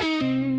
Música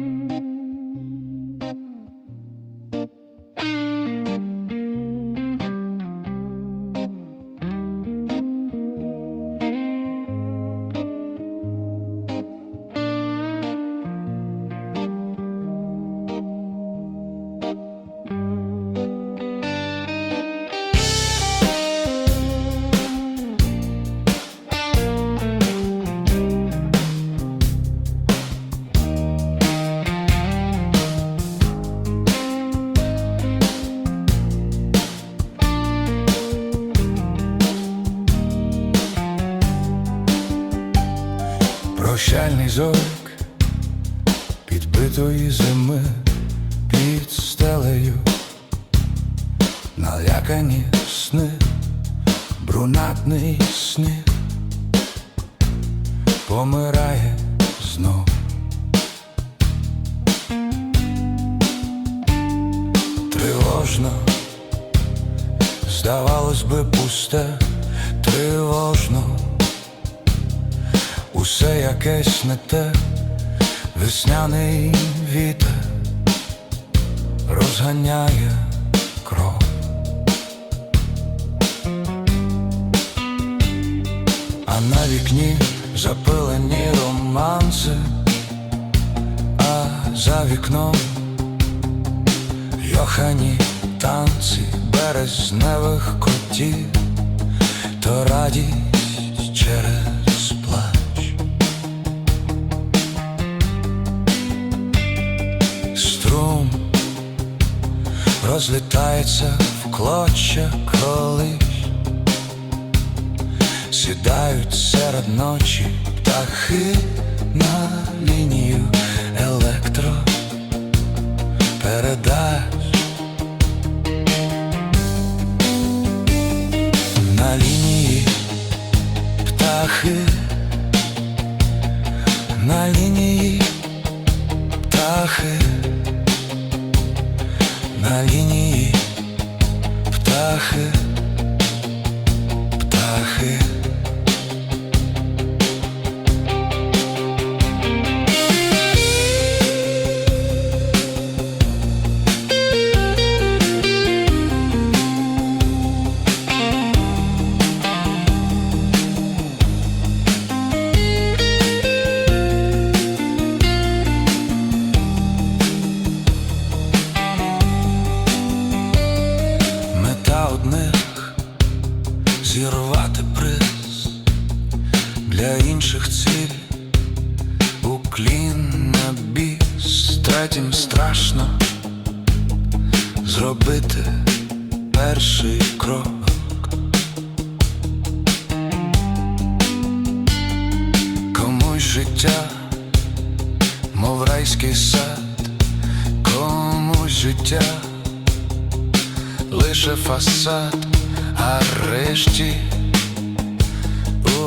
Прощальний зорик підбитої зими під стелею, налякані сни, брунатний сніг помирає знов. Тривожно, здавалось би, пусте, тривожно. Усе якесь не те, весняний вітер розганяє кров. А на вікні запилені романси, а за вікном йохані танці березневих котів, то радість розлітається в клоча колись, сідають серед ночі птахи на лінію електро передач. На лінії птахи, на лінії птахи, на лінії птахи, птахи. Зірвати приз, для інших ціль уклін на біс, третім страшно зробити перший крок. Комусь життя, мов райський сад, комусь життя лише фасад, а решті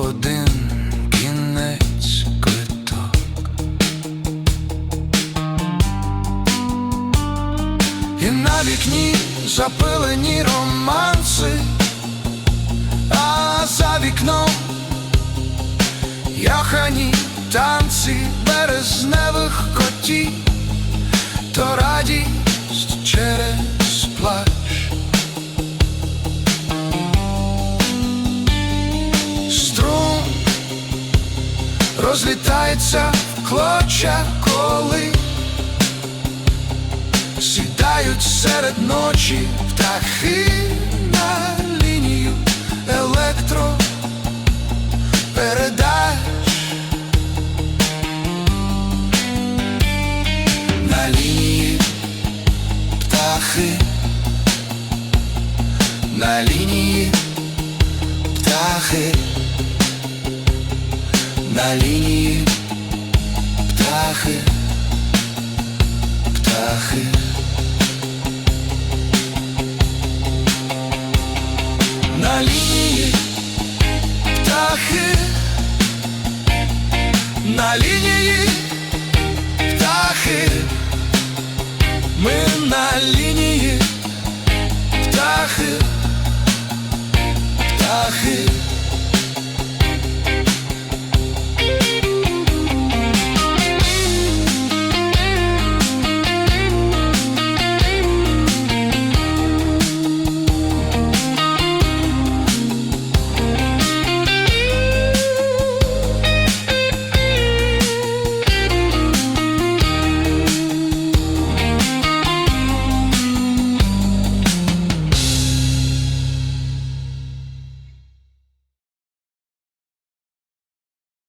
один кінець квиток. І на вікні запилені романси, а за вікном яхані танці березневих котів, то радість через розлітається в клоча, коли. Сідають серед ночі птахи на лінію електро. Передач. На лінії птахи, на лінії птахи, на лінії птахи, птахи. На лінії птахи, на лінії